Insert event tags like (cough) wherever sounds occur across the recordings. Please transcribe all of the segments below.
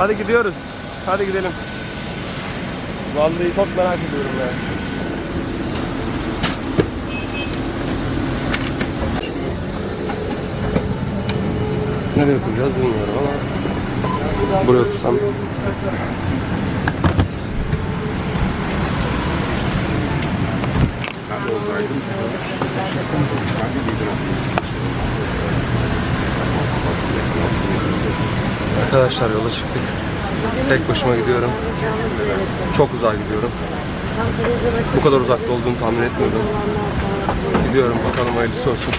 Hadi gidiyoruz. Hadi gidelim. Vallahi çok merak ediyorum ya. Nereye oturacağız bilmiyorum ama buraya otursam Arkadaşlar yola çıktık. Tek başıma gidiyorum. Çok uzağa gidiyorum. Bu kadar uzakta olduğunu tahmin etmiyordum. Gidiyorum bakalım hayırlısı olsun.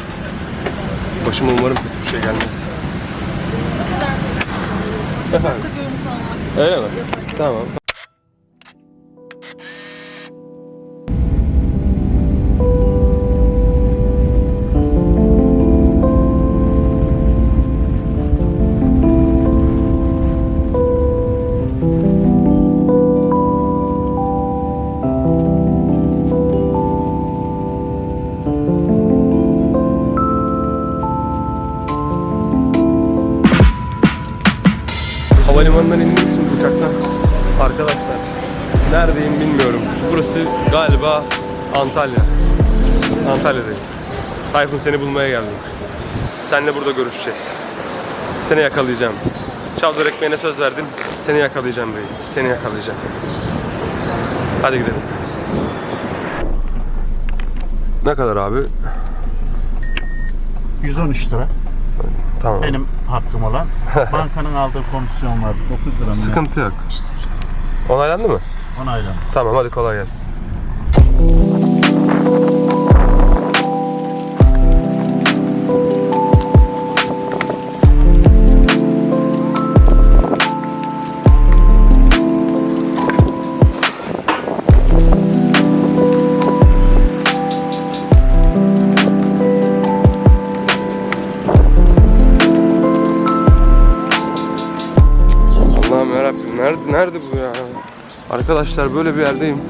Başıma umarım kötü bir şey gelmez. Efendim? Öyle mi? Tamam. Neredeyim bilmiyorum. Burası galiba Antalya. Antalya'dayım. Tayfun seni bulmaya geldim. Seninle burada görüşeceğiz. Seni yakalayacağım. Çavdar ekmeğine söz verdin. Seni yakalayacağım reis. Seni yakalayacağım. Hadi gidelim. Ne kadar abi? 113 lira. Tamam. Benim hakkım olan. (laughs) Bankanın aldığı komisyon var. 9 lira mı? Sıkıntı yok. Onaylandı mı? Onaylan. Tamam hadi kolay gelsin. Nerede, nerede bu ya? Arkadaşlar böyle bir yerdeyim.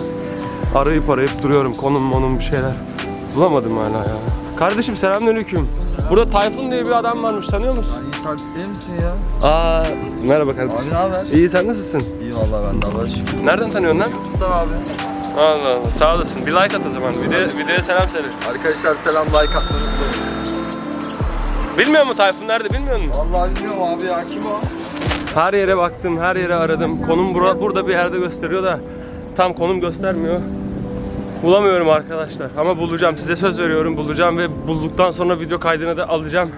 Arayıp arayıp duruyorum konum monum bir şeyler. Bulamadım hala ya. Kardeşim selamünaleyküm. Burada Tayfun diye bir adam varmış tanıyor musun? İyi takipte misin ya? Aa merhaba kardeşim. Abi ne haber? İyi sen nasılsın? İyi vallahi ben de Allah'a şükür. Nereden tanıyorsun lan? YouTube'dan abi. Allah Allah sağ olasın. Bir like at o zaman. Video, videoya selam söyle. Arkadaşlar selam like unutmayın. Bilmiyor mu Tayfun nerede bilmiyor musun? Vallahi bilmiyorum abi ya kim o? Her yere baktım, her yere aradım. Konum bura, burada bir yerde gösteriyor da tam konum göstermiyor. Bulamıyorum arkadaşlar ama bulacağım. Size söz veriyorum bulacağım ve bulduktan sonra video kaydını da alacağım.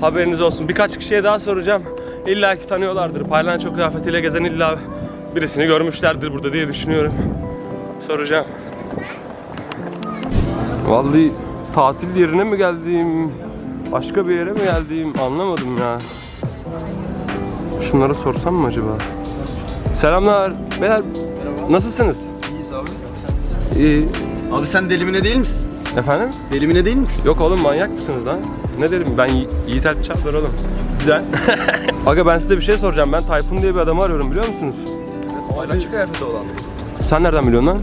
Haberiniz olsun. Birkaç kişiye daha soracağım. İlla ki tanıyorlardır. Paylanço kıyafetiyle gezen illa birisini görmüşlerdir burada diye düşünüyorum. Soracağım. Vallahi tatil yerine mi geldim? Başka bir yere mi geldim? Anlamadım ya. Şunlara sorsam mı acaba? Selamlar. Beyler nasılsınız? İyiyiz abi. İyi. Abi sen delimine değil misin? Efendim? Delimine değil misin? Yok oğlum manyak mısınız lan? Ne dedim ben Yi- Yiğit Alp Çaplar oğlum. Güzel. (laughs) Aga ben size bir şey soracağım. Ben Tayfun diye bir adamı arıyorum biliyor musunuz? Paylaşık kıyafeti olan. Sen nereden biliyorsun lan?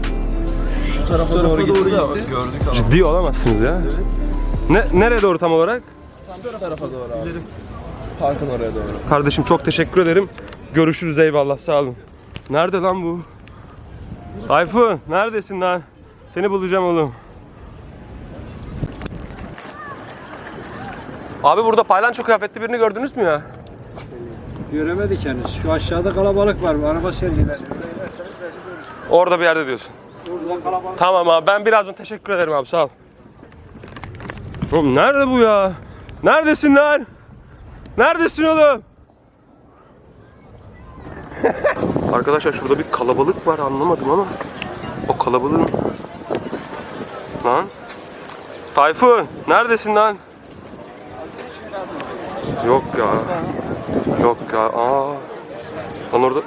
Şu tarafa, doğru, gitti. Gördük abi. Ciddi olamazsınız ya. Evet. Ne, nereye doğru tam olarak? Şu tarafa doğru abi. Parkın oraya doğru. Kardeşim çok teşekkür ederim. Görüşürüz eyvallah sağ olun. Nerede lan bu? Tayfun neredesin lan? Seni bulacağım oğlum. Abi burada paylanço kıyafetli birini gördünüz mü ya? Göremedik henüz. Şu aşağıda kalabalık var. Araba sergileri. Orada bir yerde diyorsun. Burada kalabalık. Tamam abi ben birazdan teşekkür ederim abi sağ ol. Oğlum nerede bu ya? Neredesin lan? Neredesin oğlum? (laughs) Arkadaşlar şurada bir kalabalık var anlamadım ama o kalabalığın lan Tayfun neredesin lan? Yok ya. Yok ya. Aa. Lan orada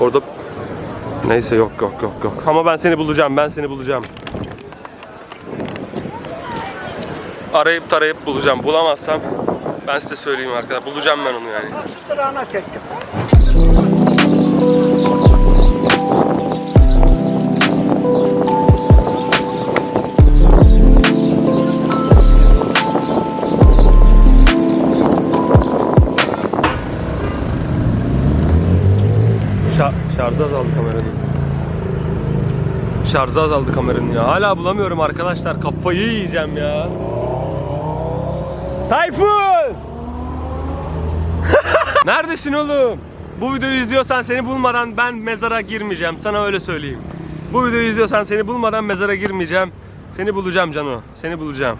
Orada Neyse yok yok yok yok. Ama ben seni bulacağım. Ben seni bulacağım. Arayıp tarayıp bulacağım. Bulamazsam ben size söyleyeyim arkadaşlar. Bulacağım ben onu yani. Rana çektim. Şarjı azaldı kameranın ya. Hala bulamıyorum arkadaşlar. Kafayı yiyeceğim ya. Tayfun! (laughs) Neredesin oğlum? Bu videoyu izliyorsan seni bulmadan ben mezara girmeyeceğim. Sana öyle söyleyeyim. Bu videoyu izliyorsan seni bulmadan mezara girmeyeceğim. Seni bulacağım Cano. Seni bulacağım.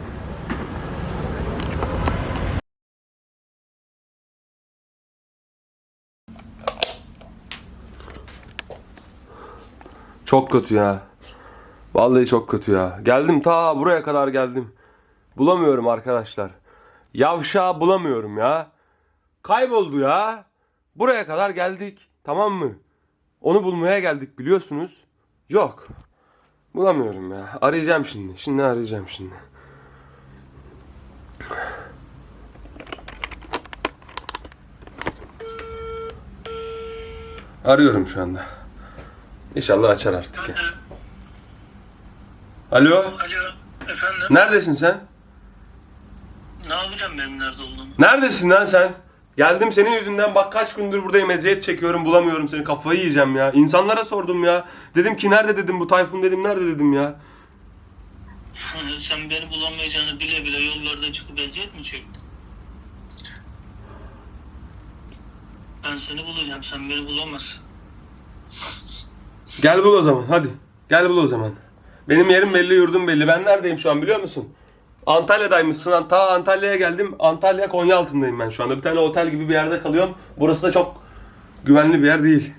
Çok kötü ya. Vallahi çok kötü ya. Geldim ta buraya kadar geldim. Bulamıyorum arkadaşlar. Yavşağı bulamıyorum ya. Kayboldu ya. Buraya kadar geldik. Tamam mı? Onu bulmaya geldik biliyorsunuz. Yok. Bulamıyorum ya. Arayacağım şimdi. Şimdi arayacağım şimdi. Arıyorum şu anda. İnşallah açar artık ya. Alo. Alo, efendim. Neredesin sen? Ne yapacağım benim nerede olduğumu? Neredesin lan sen? Geldim senin yüzünden bak kaç gündür buradayım eziyet çekiyorum bulamıyorum seni kafayı yiyeceğim ya. İnsanlara sordum ya. Dedim ki nerede dedim bu Tayfun dedim nerede dedim ya. Sen beni bulamayacağını bile bile yollarda çıkıp eziyet mi çektin? Ben seni bulacağım, sen beni bulamazsın. Gel bul o zaman hadi. Gel bul o zaman. Benim yerim belli yurdum belli. Ben neredeyim şu an biliyor musun? Antalya'daymışsın. Ta Antalya'ya geldim. Antalya Konya altındayım ben şu anda. Bir tane otel gibi bir yerde kalıyorum. Burası da çok güvenli bir yer değil.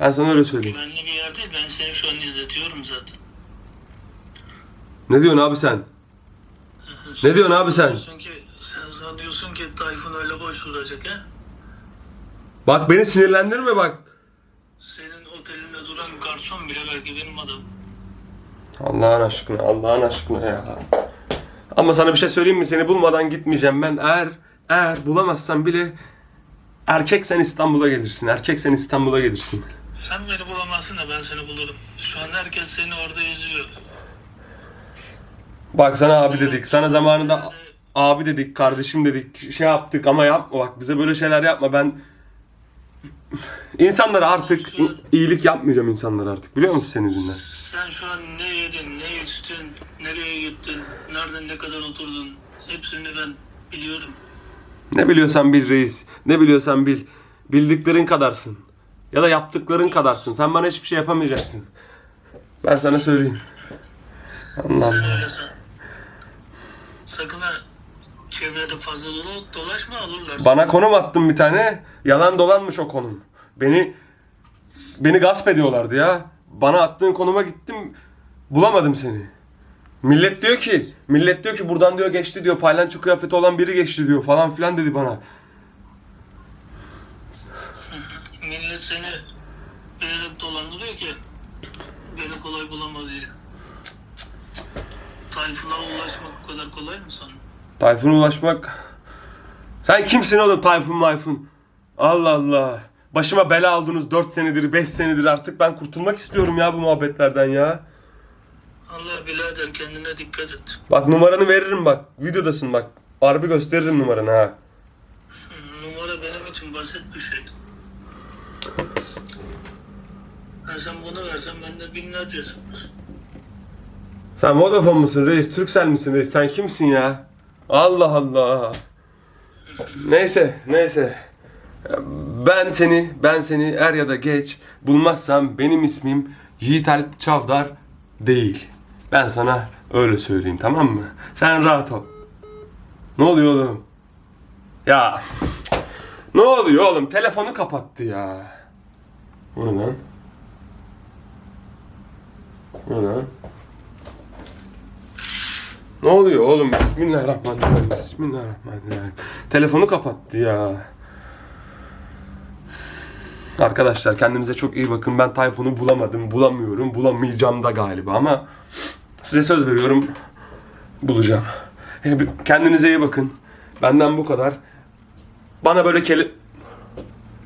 Ben sana öyle söyleyeyim. Güvenli bir yer değil, ben seni şu an izletiyorum zaten. Ne diyorsun abi sen? Ne diyorsun abi sen? Diyorsun ki, sen sanıyorsun ki Tayfun öyle boş duracak ha? Bak beni sinirlendirme bak. Senin otelinde duran garson bile belki benim adamım. Allah'ın aşkına, Allah'ın aşkına ya. Ama sana bir şey söyleyeyim mi? Seni bulmadan gitmeyeceğim ben. Eğer eğer bulamazsan bile erkek sen İstanbul'a gelirsin. Erkek sen İstanbul'a gelirsin. Sen beni bulamazsın da ben seni bulurum. Şu an herkes seni orada izliyor. Bak sana abi dedik. Sana zamanında abi dedik, kardeşim dedik. Şey yaptık ama yapma bak bize böyle şeyler yapma. Ben insanlara artık i- iyilik yapmayacağım insanlara artık. Biliyor musun senin yüzünden? Sen şu an ne yedin, ne içtin, nereye gittin, nereden ne kadar oturdun hepsini ben biliyorum. Ne biliyorsan bil reis. Ne biliyorsan bil. Bildiklerin kadarsın. Ya da yaptıkların kadarsın. Sen bana hiçbir şey yapamayacaksın. Ben sana söyleyeyim. Allah Sen Allah. öyle san. Sakın ha çevrede fazla dolu, dolaşma alırlar. Bana konum attın bir tane. Yalan dolanmış o konum. Beni beni gasp ediyorlardı ya. Bana attığın konuma gittim. Bulamadım seni. Millet diyor ki, millet diyor ki buradan diyor geçti diyor. Paylanço kıyafeti olan biri geçti diyor falan filan dedi bana. (laughs) Millet seni beğenip dolandırıyor ki beni kolay bulamadı diye. Tayfun'a ulaşmak bu kadar kolay mı sana? Tayfun'a ulaşmak... Sen kimsin oğlum Tayfun Mayfun? Allah Allah. Başıma bela oldunuz 4 senedir 5 senedir artık ben kurtulmak istiyorum ya bu muhabbetlerden ya. Allah birader kendine dikkat et. Bak numaranı veririm bak. Videodasın bak. Harbi gösteririm numaranı ha. Numara benim için basit bir şey. Ha sen bunu versen bende binlercesi var. Sen Vodafone musun reis? Turkcell misin reis? Sen kimsin ya? Allah Allah. Neyse, neyse. Ben seni, ben seni er ya da geç bulmazsam benim ismim Yiğit Alp Çavdar değil. Ben sana öyle söyleyeyim tamam mı? Sen rahat ol. Ne oluyor oğlum? Ya. Ne oluyor oğlum? Telefonu kapattı ya. O ne lan? O ne lan? Ne oluyor oğlum? Bismillahirrahmanirrahim. Bismillahirrahmanirrahim. Telefonu kapattı ya. Arkadaşlar kendinize çok iyi bakın. Ben Tayfun'u bulamadım, bulamıyorum, bulamayacağım da galiba ama size söz veriyorum bulacağım. Kendinize iyi bakın. Benden bu kadar. Bana böyle keli...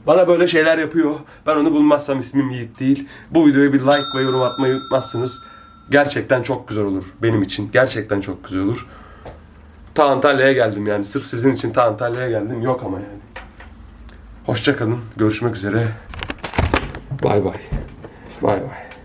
Bana böyle şeyler yapıyor. Ben onu bulmazsam ismim Yiğit değil. Bu videoya bir like ve yorum atmayı unutmazsınız. Gerçekten çok güzel olur benim için. Gerçekten çok güzel olur. Ta Antalya'ya geldim yani. Sırf sizin için ta Antalya'ya geldim. Yok ama yani. Hoşça kalın. Görüşmek üzere. Bay bay. Bay bay.